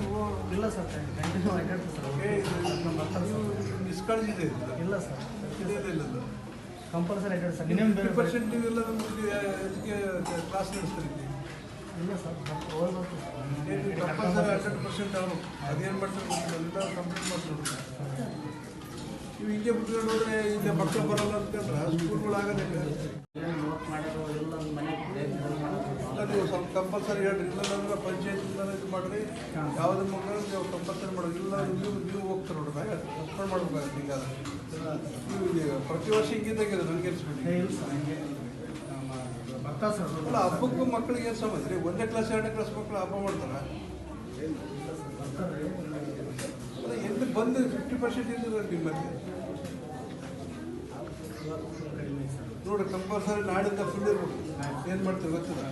ನೀವು? ಇಲ್ಲ ಸರ್ ನಮ್ಮ ಸರ್. ಇಲ್ಲ ಸರ್ ಇಲ್ಲ ಕಂಪಲ್ಸರಿ ಆಗಿರುತ್ತೆ ಸರ್. ಪರ್ಸೆಂಟ್ ನಮಗೆ ಇಲ್ಲ. ಸರ್ ಪರ್ಸೆಂಟ್ ಅದೇನು ಎಲ್ಲ ಕಂಪ್ಲೀಟ್ ನೀವು ಹಿಂಗೆ ಬಿಟ್ಕೊಂಡು ಹೋದ್ರೆ ಮಕ್ಕಳು ಬರಲ್ಲ ಅಂತಂದ್ರೆ ಸ್ಕೂಲ್ಗಳಾಗೋದಿಲ್ಲ ಇಲ್ಲ. ನೀವು ಸ್ವಲ್ಪ ಕಂಪಲ್ಸರಿ ಹೇಳ್ರಿ ಇಲ್ಲ ಅಂದ್ರೆ ಪಂಚಾಯತ್ ಇದು ಯಾವುದೇ ಮಕ್ಕಳು ನೀವು ಕಂಪಲ್ಸರಿ ಮಾಡೋದು ಇಲ್ಲ ನೀವು ನೀವು ಹೋಗ್ತಾರೆ ನೋಡ್ರಿ ಕಂಪಲ್ ಮಾಡ್ಬೇಕಾಗುತ್ತೆ ಹಿಂಗಾದ್ರೆ ನೀವು ಈಗ ಪ್ರತಿ ವರ್ಷ ಹಿಂಗಿದ್ದಾಗಿದೆ ನನಗೆ ಸರ್. ಅಲ್ಲ ಹಬ್ಬಕ್ಕೂ ಮಕ್ಕಳಿಗೆ ಏನು ಸಮಸ್ಯೆ ರೀ ಒಂದನೇ ಕ್ಲಾಸ್ ಎರಡನೇ ಕ್ಲಾಸ್ ಮಕ್ಕಳು ಹಬ್ಬ ಮಾಡ್ತಾರೆ? ಅಲ್ಲ ಎಲ್ಲಿ ಬಂದು ಫಿಫ್ಟಿ ಪರ್ಸೆಂಟ್ ಇದ್ದಿಲ್ಲ ನಿಮ್ಮಲ್ಲಿ? ನೋಡಿ ಕಂಪಲ್ಸರಿ ನಾಡಿಂದ ಫುಲ್ ಇರ್ಬೋದು. ಏನು ಮಾಡ್ತೀವಿ ಗೊತ್ತಿಲ್ಲ